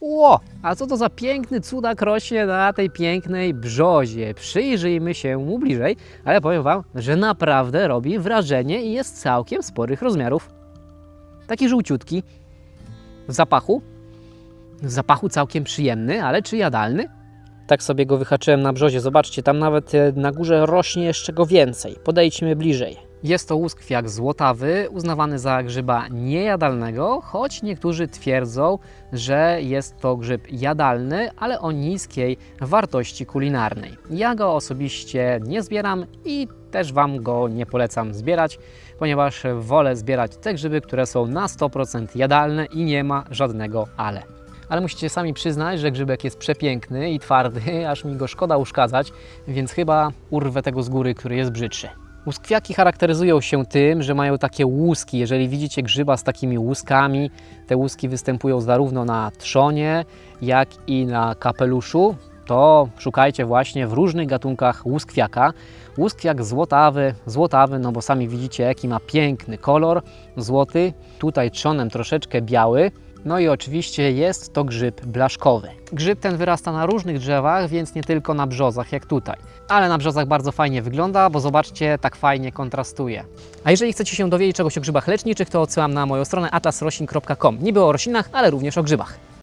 Ło, a co to za piękny cudak rośnie na tej pięknej brzozie? Przyjrzyjmy się mu bliżej, ale powiem Wam, że naprawdę robi wrażenie i jest całkiem sporych rozmiarów. Taki żółciutki, w zapachu, w zapachu całkiem przyjemny, ale czy jadalny? Tak sobie go wyhaczyłem na brzozie. Zobaczcie, tam nawet e, na górze rośnie jeszcze go więcej. Podejdźmy bliżej. Jest to łuskwiak złotawy, uznawany za grzyba niejadalnego, choć niektórzy twierdzą, że jest to grzyb jadalny, ale o niskiej wartości kulinarnej. Ja go osobiście nie zbieram i też Wam go nie polecam zbierać, ponieważ wolę zbierać te grzyby, które są na 100% jadalne i nie ma żadnego ale ale musicie sami przyznać, że grzybek jest przepiękny i twardy, aż mi go szkoda uszkadzać, więc chyba urwę tego z góry, który jest brzydszy. Łuskwiaki charakteryzują się tym, że mają takie łuski. Jeżeli widzicie grzyba z takimi łuskami, te łuski występują zarówno na trzonie, jak i na kapeluszu, to szukajcie właśnie w różnych gatunkach łuskwiaka. Łuskwiak złotawy, złotawy, no bo sami widzicie jaki ma piękny kolor, złoty, tutaj trzonem troszeczkę biały, no i oczywiście jest to grzyb blaszkowy. Grzyb ten wyrasta na różnych drzewach, więc nie tylko na brzozach jak tutaj. Ale na brzozach bardzo fajnie wygląda, bo zobaczcie, tak fajnie kontrastuje. A jeżeli chcecie się dowiedzieć czegoś o grzybach leczniczych, to odsyłam na moją stronę atlasroślin.com. Niby o roślinach, ale również o grzybach.